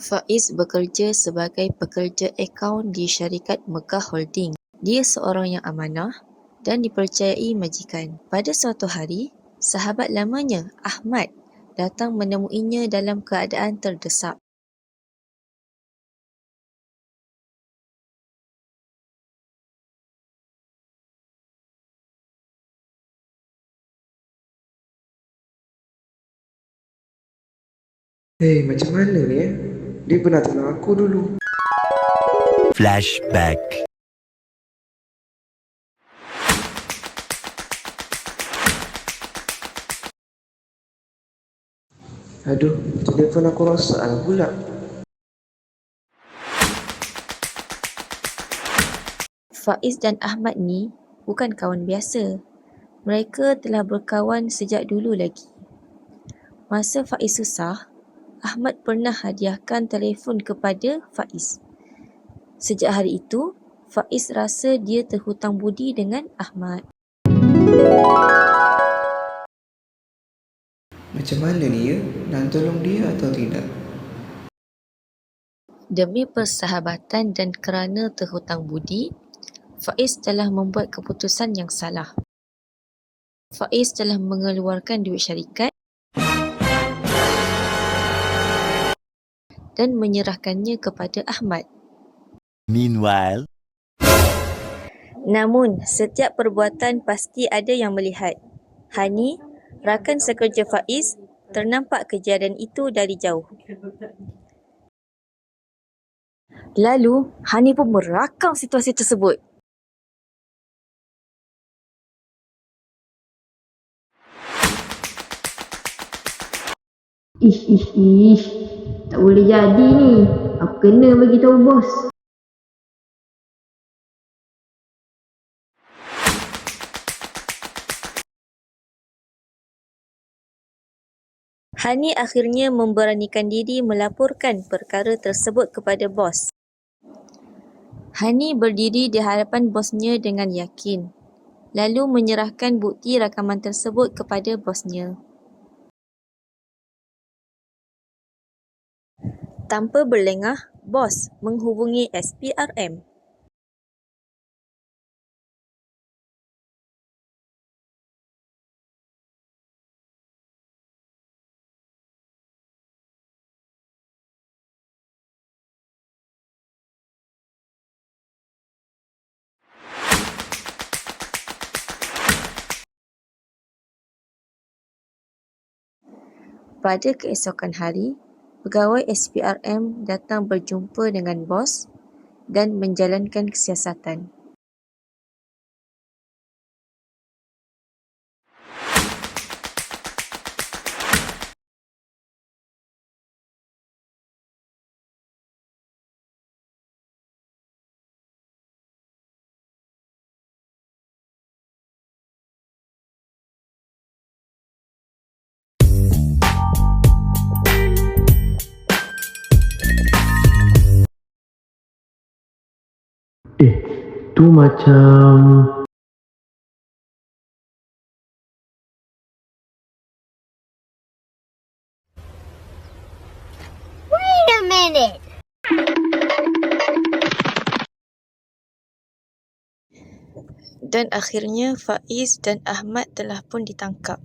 Faiz bekerja sebagai pekerja akaun di syarikat Mekah Holding. Dia seorang yang amanah dan dipercayai majikan. Pada suatu hari, sahabat lamanya, Ahmad, datang menemuinya dalam keadaan terdesak. Hei, macam mana ni eh? Dia pernah tolong aku dulu. Flashback. Aduh, telefon aku rosak lah pula. Faiz dan Ahmad ni bukan kawan biasa. Mereka telah berkawan sejak dulu lagi. Masa Faiz susah, Ahmad pernah hadiahkan telefon kepada Faiz. Sejak hari itu, Faiz rasa dia terhutang budi dengan Ahmad. Macam mana ni ya? Nak tolong dia atau tidak? Demi persahabatan dan kerana terhutang budi, Faiz telah membuat keputusan yang salah. Faiz telah mengeluarkan duit syarikat dan menyerahkannya kepada Ahmad. Meanwhile, Namun, setiap perbuatan pasti ada yang melihat. Hani, rakan sekerja Faiz, ternampak kejadian itu dari jauh. Lalu, Hani pun merakam situasi tersebut. Ish, ish, ish. Tak boleh jadi ni. Aku kena bagi tahu bos. Hani akhirnya memberanikan diri melaporkan perkara tersebut kepada bos. Hani berdiri di hadapan bosnya dengan yakin, lalu menyerahkan bukti rakaman tersebut kepada bosnya. Tanpa berlengah, bos menghubungi SPRM. Pada keesokan hari, pegawai SPRM datang berjumpa dengan bos dan menjalankan siasatan. Tu macam... Wait a minute. Dan akhirnya Faiz dan Ahmad telah pun ditangkap.